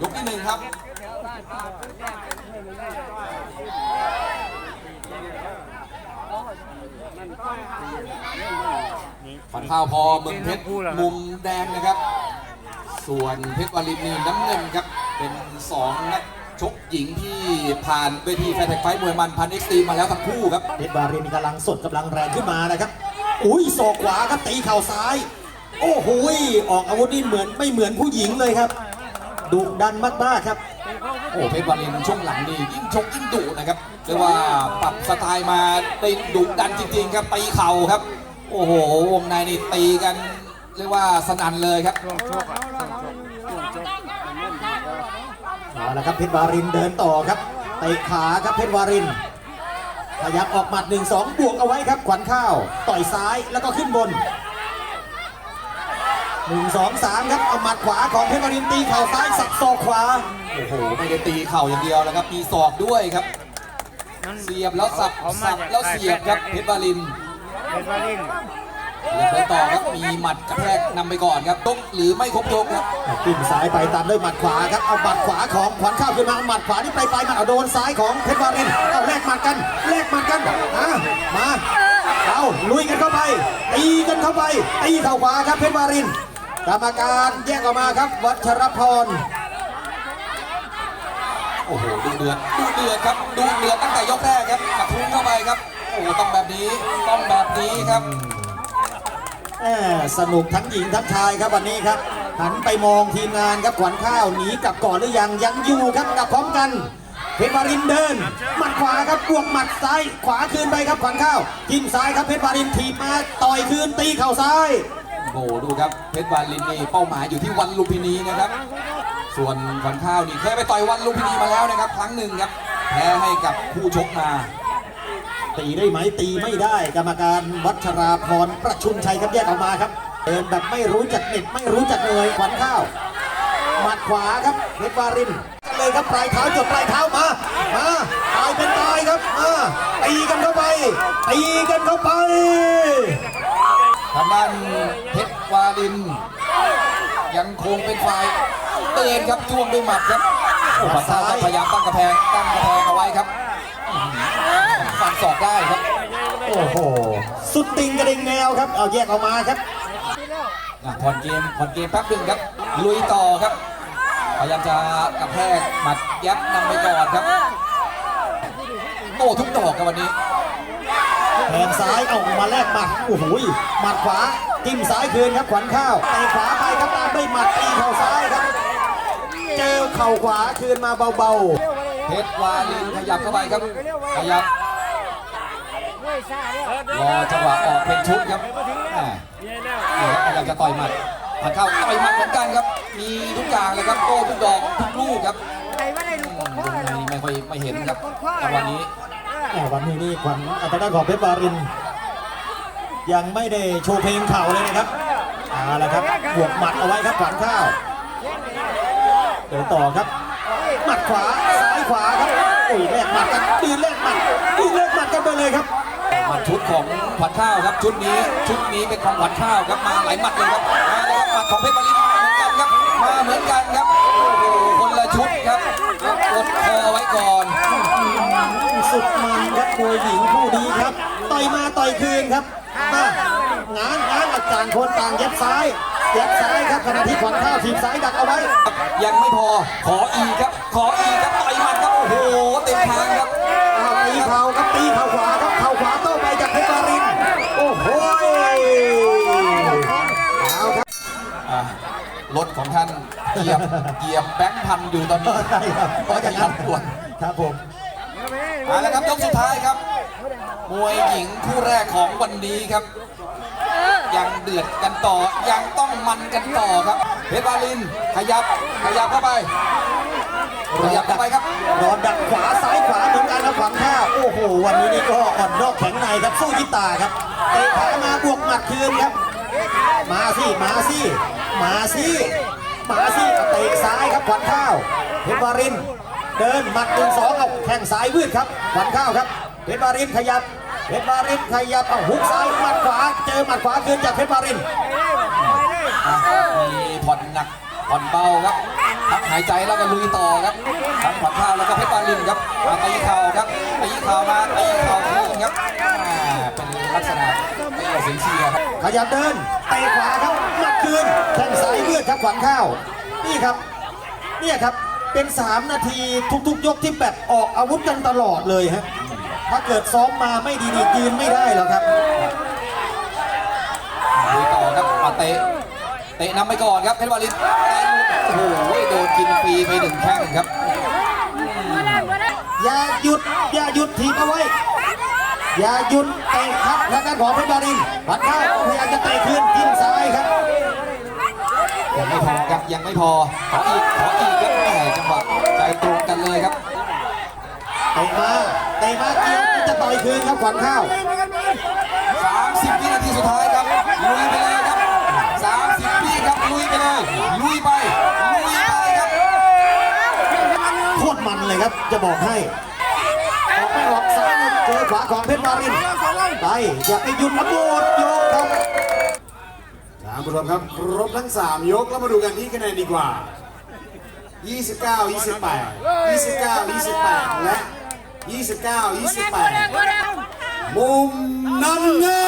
ยกที่หนึ่งครับ ฝันข้าวพอเมืองเพชรมุมแดงนะครับ ส่วนเพชรวาลินนี่น้ำเงินครับ เป็นสองนักชกหญิงที่ผ่านเวทีแฟร์แท็กไฟท์มวยมันพันเอ็กซ์ตีมาแล้วทั้งคู่ครับ เพชรบารินกำลังสดกำลังแรงขึ้นมานะครับ อุ้ยศอกขวาครับตีเข่าซ้าย โอ้โหยออกอาวุธนี่เหมือนไม่เหมือนผู้หญิงเลยครับดุดันมากๆครับ โอ้เพชรวาลินช่วงหลังนี่ยิ่งชกยิ่งดุนะครับเรียกว่าปรับสไตล์มาได้ดุดันจริงๆครับตีเข่าครับ โอ้โหวงในนี่ตีกันเรียกว่าสนั่นเลยครับเอาละครับเพชรวารินเดินต่อครับเตะขาครับเพชรวารินขยับออกหมัด1 2บวกเอาไว้ครับขวัญข้าว ต่อยซ้ายแล้วก็ขึ้นบน 1 2 3ครับเอาหมัดขวาของเพชรวารินตีเข่าซ้ายสับศอกขวา โอ้โห ไม่ได้ตีเข่าอย่างเดียวแล้วครับ มีศอกด้วยครับเสียบแล้วสับสับแล้วเสียบครับเพชรวาลินเพชรวาลินแล้วไปต่อครับมีหมัดกระแทกนำไปก่อนครับตกหรือไม่ครบยกครับ จิ้มซ้ายไปตามด้วยหมัดขวาครับ เอาหมัดขวาของขวัญข้าวขึ้นมาเอาหมัดขวานี่ไปไปหมัดเอาโดนซ้ายของเพชรวารินเอาแลกหมัดกันแลกหมัดกันมามา เอาลุยกันเข้าไปตีกันเข้าไปตีเข่าขวาครับเพชรวาริน กรรมการแยกออกมาครับ วัชรพร โอ้โหดูเดือดดูเดือดครับดูเดือดตั้งแต่ยกแรกครับกระทุ้งเข้าไปครับ โอ้โหต้องแบบนี้ต้องแบบนี้ครับแหมสนุกทั้งหญิงทั้งชายครับวันนี้ครับ หันไปมองทีมงานครับขวัญข้าวหนีกลับก่อนหรือยังยังอยู่ครับกลับพร้อมกันเพชรวารินเดินหมัดขวาครับบวกหมัดซ้าย ขวาคืนไปครับขวัญข้าวจิ้มซ้ายครับเพชรวารินถีบมาต่อยคืนตีเข่าซ้าย โอ้โหดูครับเพชรวาลินนี่เป้าหมายอยู่ที่วันลุมพินีนะครับ ส่วนขวัญข้าวนี่เคยไปต่อยวันลุมพินีมาแล้วนะครับ ครั้งหนึ่งครับแพ้ให้กับคู่ชกมาตีได้ไหมตีไม่ได้ กรรมการวัชราพรประชุมชัยครับแยกออกมาครับเดินแบบไม่รู้จักเน็ดไม่รู้จักเหนื่อยขวัญข้าวหมัดขวาครับเพชรวารินเลยครับปลายเท้าจดปลายเท้ามามาตายเป็นตายครับมาตีกันเข้าไปตีกันเข้าไปางด้านเพชรวาลิน ยังคงเป็นฝ่ายเตือนครับจ้วงด้วยหมัดครับโอ้ขวัญข้าวก็พยายามตั้งกระแพงตั้งกระแพงเอาไว้ครับอื้อหือฟันศอกได้ครับ โอ้โห สุดติงกระดิ่งแนวครับเอาแยกออกมาครับอะผ่อนเกมผ่อนเกมแป๊บหนึ่งครับ ลุยต่อครับ พยายามจะกระแทกหมัดยับนำไปก่อนครับโอ้ทุกดอกครับวันนี้ แทงซ้ายเอามาแลกหมัดโอ้โหหมัดขวาจิ้มซ้ายคืนครับขวัญข้าวเตะขวาไปครับตามด้วยหมัดตีเข่าซ้ายครับ เจอเข่าขวาคืนมาเบาเพชรวาลินขยับเข้าไปครับขยับด้วยซ่าเรียกรอจังหวะออกเป็นชุดครับแหม่นี่ครับพยายามจะต่อยหมัดผันเข้าต่อยหมัดเหมือนกันครับ มีทุกอย่างเลยครับโต้ทุกดอกทุกลูกครับใครว่าได้ลูกอืมพ่อวงในเราไม่ค่อยไม่เห็นครับจังหวะนี้ๆ อ่าวันนี้นี่ขวัญอัตราของเพชรวาริน ยังไม่ได้โชว์เพลงเข่าเลยนะครับเอาละครับบวกหมัดเอาไว้ครับขวัญข้าวเดินต่อครับ หมัดขวาซ้ายขวาครับโอ้ยแลกหมัดกันดีแลกหมัดดีแลกหมัดกันไปเลยครับหมัดชุดของขวัญข้าวครับชุดนี้ชุดนี้เป็นของขวัญข้าวครับมาหลายหมัดเลยครับมาเลยครับหมัดของเพชรวาลินมาเหมือนกันครับ มาเหมือนกันครับโอ้โหคนละชุดครับกดคอไว้ก่อน สุดมันครับมวยหญิงคู่นี้ครับ ต่อยมาต่อยคืนครับมางานงานต่างคนต่างเย็บซ้ายเย็บซ้ายครับขณะที่ขวัญข้าวทีมซ้ายดักเอาไว้ ยังไม่พอขออีกครับ ขออีกครับต่อยหมัดครับโอ้โหเต็มทางครับเอาตีเข่าครับตีเข่าขวาครับเข่าขวาโต้ไปจากเพชรวาริน โอ้โหเอาครับ อะรถ ของท่านเหยียบเหยียบแบงค์พันอยู่ตอนนี้ใช่ครับเพราะอย่างนั้นด่วนครับผมเอาละครับยกสุดท้ายครับ มวยหญิงคู่แรกของวันนี้ครับ ยังเดือดกันต่อ ยังต้องมันกันต่อครับ เพชรวาลินขยับขยับเข้าไปขยับเข้าไปครับรอดักขวาซ้ายขวาเหมือนกันนะขวัญข้าวโอ้โห วันนี้นี่ก็อ่อนนอกแข็งในครับสู้ยิตาครับเตะขามาบวกหมัดคืนครับ มาสิมาสิมาสิมาสิเอาเตะซ้ายครับขวัญข้าวเพชรวาริน เดินหมัดหนึ่งสองเอาแข้งซ้ายวืดครับขวัญข้าวครับเพชรวารินขยับเพชรวารินขยับเอาหุกซ้ายหมัดขวาเจอหมัดขวาคืนจากเพชรวารินมีผ่อนหนักผ่อนเบาครับพักหายใจแล้วก็ลุยต่อครับทั้งขวัญข้าวแล้วก็เพชรบาลินครับ เตะสิงเชียร์ครับขยับเดินเตะขวาครับหมัดคืนแข้งซ้ายเลือดครับขวัญข้าว นี่ครับเนี่ยครับเป็น 3 นาทีทุกๆ ยกที่แบบออกอาวุธกันตลอดเลยฮะถ้าเกิดซ้อมมาไม่ดีนี่ยืนไม่ได้หรอกครับลุยต่อครับมาเตะเตะนำไปก่อนครับเพชรบาลินโอ้โหโดนกินฟรีไปหนึ่งแข้งครับ อย่าหยุดอย่าหยุดทีบเอาไว้ อย่าหยุดเตะครับทางด้านของเพชรบารินขวัญข้าวพยายามจะเตะคืนทิ้งซ้ายครับยังไม่พอครับยังไม่พอขออีกขออีกครับแหม่จังหวะใจตรงกันเลยครับเตะมาเตะมาเกี่ยวจะต่อยคืนครับขวัญข้าว30วินาทีสุดท้ายครับลุยไปเลยครับ30วิครับลุยไปเลยลุยไปลุยไปครับโคตรมันเลยครับจะบอกให้ ออกไม่ออกซ้ายเจอ ขวาของเพชรบารินไปอย่าไปหยุดนะโบดโยกครับท่านผู้ชมครับครบทั้ง 3 ยกแล้วมาดูกันที่คะแนนดีกว่า 29 28 29 28 และ 29 28 มุมน้ำเงิ